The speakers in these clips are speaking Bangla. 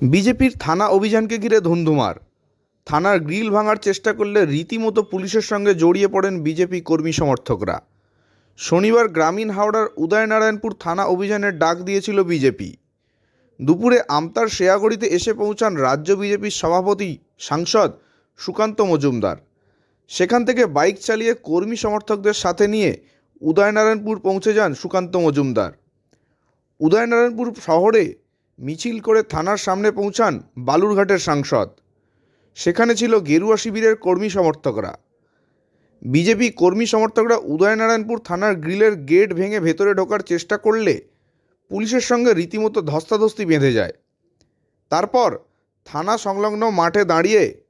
বিজেপির থানা অভিযানকে ঘিরে ধুন্ধুমার। থানার গ্রিল ভাঙার চেষ্টা করলে রীতিমতো পুলিশের সঙ্গে জড়িয়ে পড়েন বিজেপি কর্মী সমর্থকরা। শনিবার গ্রামীণ হাওড়ার উদয়নারায়ণপুর থানা অভিযানের ডাক দিয়েছিল বিজেপি। দুপুরে আমতার শেয়াগড়িতে এসে পৌঁছান রাজ্য বিজেপির সভাপতি, সাংসদ সুকান্ত মজুমদার। সেখান থেকে বাইক চালিয়ে কর্মী সমর্থকদের সাথে নিয়ে উদয়নারায়ণপুর পৌঁছে যান সুকান্ত মজুমদার। উদয়নারায়ণপুর শহরে মিছিল করে থানার সামনে পৌঁছান বালুরঘাটের সাংসদ। সেখানে ছিল গেরুয়া শিবিরের কর্মী সমর্থকরা। বিজেপি কর্মী সমর্থকরা উদয়নারায়ণপুর থানার গ্রিলের গেট ভেঙে ভেতরে ঢোকার চেষ্টা করলে পুলিশের সঙ্গে রীতিমতো ধস্তাধস্তি বেঁধে যায়। তারপর থানা সংলগ্ন মাঠে দাঁড়িয়ে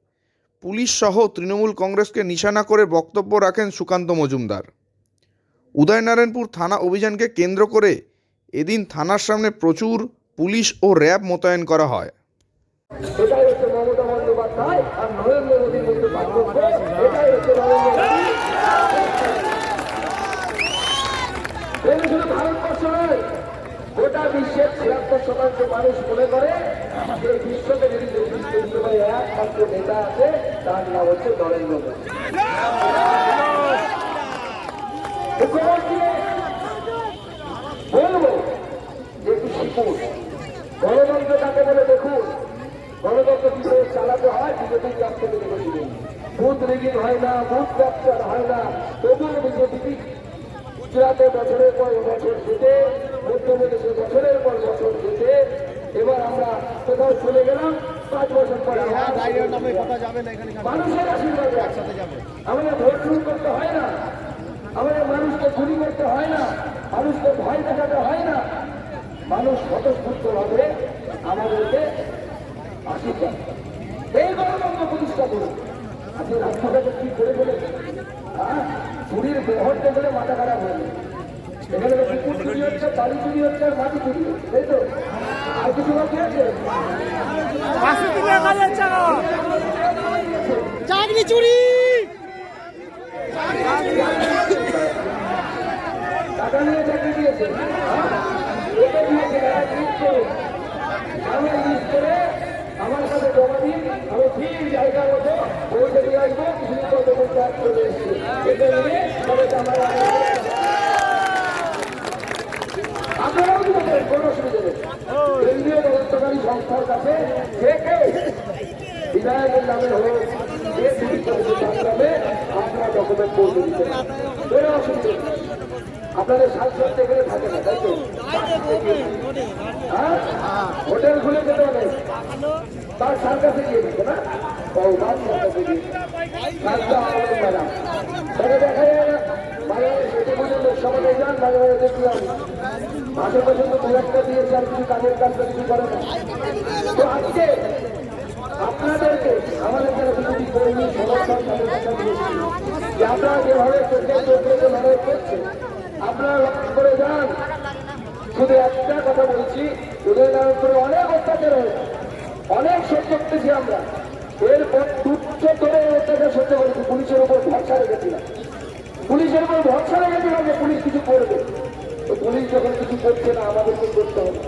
পুলিশ সহ তৃণমূল কংগ্রেসকে নিশানা করে বক্তব্য রাখেন সুকান্ত মজুমদার। উদয়নারায়ণপুর থানা অভিযানকে কেন্দ্র করে এদিন থানার সামনে প্রচুর পুলিশ ও র্যাব মোতায়েন করা হয়। মানুষ মনে করে নেতা আছে, তার নাম হচ্ছে নরেন্দ্র মোদী। হয় বুথ রিগিং হয় না বুথ ক্যাপচার হয় না তবুও বিজেপি গুজরাটে বছরের পর বছর যেতে মধ্যপ্রদেশে বছরের পর বছর যেতে এবার আমরা কোথাও চলে গেলাম পাঁচ বছর পরে মানুষের আশীর্বাদে আমাদের ভোট করতে হয় না আমাদের মানুষকে চুরি করতে হয় না মানুষকে ভয় দেখাতে হয় না মানুষ স্বতঃস্ফূর্ত ভাবে আমাদেরকে আশীর্বাদ করে। এই গণতন্ত্র প্রতিষ্ঠা করুন আপনি রাস্তাটাকে কি করে হ্যাঁ চুরির বহর দেখলে মাথা খারাপ হয়ে। এখানে কুকুর চুরি হচ্ছে বাড়ি চুরি হচ্ছে আর মাটি চুরি তাই তো? আর কিছু বাকি আছে? চাকরি চুরি। টাকা নিয়ে চাকরি দিয়েছে। হ্যাঁ? আমি লিস্ট করে আমার কাছে জমা দিন আমি ঠিক জায়গা মতো কিছুদিন পর চলে এসছে এটা নিয়ে তবে আমার আপনারাও দিতে পারেন কোনো অসুবিধা নেই কেন্দ্রীয় তদন্তকারী সংস্থার কাছে যে কেউ বিধায়কের নামে হোক যে চুরি করেছে তার নামে আপনারা ডকুমেন্ট পৌঁছে দিতে পারেন কোনো অসুবিধা নেই আপনাদের সাংসদ এখানে থাকে না তাই তো? হোটেল খুলে যেতে হবে তার সার্কাসে গিয়ে না ও তার সার্কাসে গিয়ে মাঝে মাঝে যান মাঝে মাঝে দেখলাম মাসে মাসে তো একটা দিয়েছে আর কিছু কাজের কাজটা কিছু করে তো আজকে আপনাদেরকে, আমাদের যে আপনারা যেভাবে চোখে আপনারা লক্ষ্য করে যান। শুধু একটা কথা বলছি উদয়নারায়ণপুরে অনেক অত্যাচার হয়েছে। অনেক সহ্য করতেছি আমরা এরপর তুচ্ছ ধরে এই অত্যাচার সহ্য করেছি পুলিশের উপর ভরসা রেখেছিলাম পুলিশের উপর ভরসা রেখেছিলাম যে পুলিশ কিছু করবে? তো পুলিশ যখন কিছু করছে না, আমাদেরকে করতে হবে।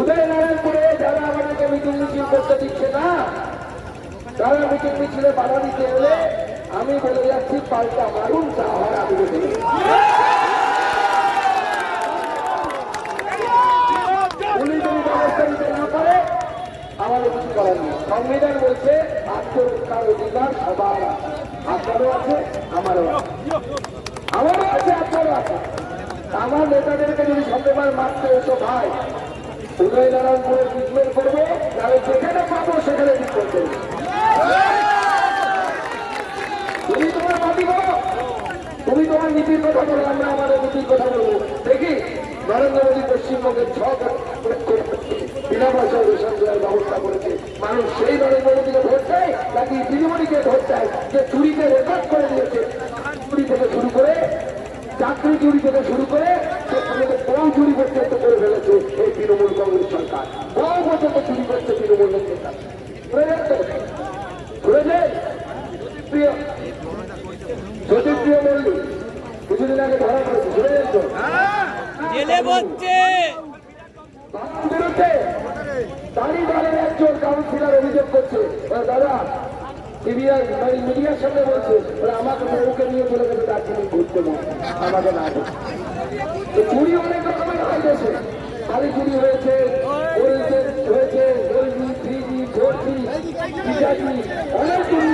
উদয়নারায়ণপুরে যারা আমাদেরকে মিটিং মিছিল করতে দিচ্ছে না, তারা মিটিং মিছিলে বাধা দিতে এলে আমি বলে যাচ্ছি, পাল্টা মারুন হয় আমি আমাদের কিছু করার নেই। সংবিধান বলছে, আত্মরক্ষার অধিকার সবার আছে। আপনারও আছে আমারও আমারও আছে আপনারও আছে আমার নেতাদেরকে যদি সন্দেহবার মারতে এসো ভাই উদয়নারায়ণপুরে ট্রিটমেন্ট করব তাহলে যেখানে পাবো সেখানে ট্রিটমেন্ট করব তুমি তোমার পার্টি করো তুমি তোমার নীতির কথা বলো আমরা আমাদের নীতির কথা বলব দেখি নরেন্দ্র মোদী পশ্চিমবঙ্গের ছ বিনা পয়সায় রেশন দেওয়ার ব্যবস্থা করেছে মানুষ সেই নরেন্দ্র মোদীকে ভোট দেয় নাকি তৃণমূলীকে ভোট দেয় যে চুরিকে রেকর্ড করে দিয়েছে চুরি থেকে শুরু করে চাকরি চুরি থেকে শুরু করে বউ চুরি পর্যন্ত করে ফেলেছে এই তৃণমূল কংগ্রেস সরকার। বউ পর্যন্ত চুরি করছে তৃণমূল নেতা। ঘুরে যাচ্ছে? ঘুরে যায় প্রিয় জ্যোতিপ্রিয় মল্লিক কিছুদিন আগে ধরা পড়েছে শুনে যাচ্ছ? জেলে বসছে বিরুদ্ধে দাঁড়িয়ে দাঁড়িয়ে অভিযোগ করছে। বলে, মিডিয়া মানে মিডিয়ার সামনে বলছে ওরা আমাকে বউকে নিয়ে বলে দেবে দার্জিলিং ঘুরতে না আমাকে না চুরি অনেক রকমের হয়ে খালি চুরি হয়েছে হয়েছে হয়েছে থ্রি জি ফোর জি অনেক চুরি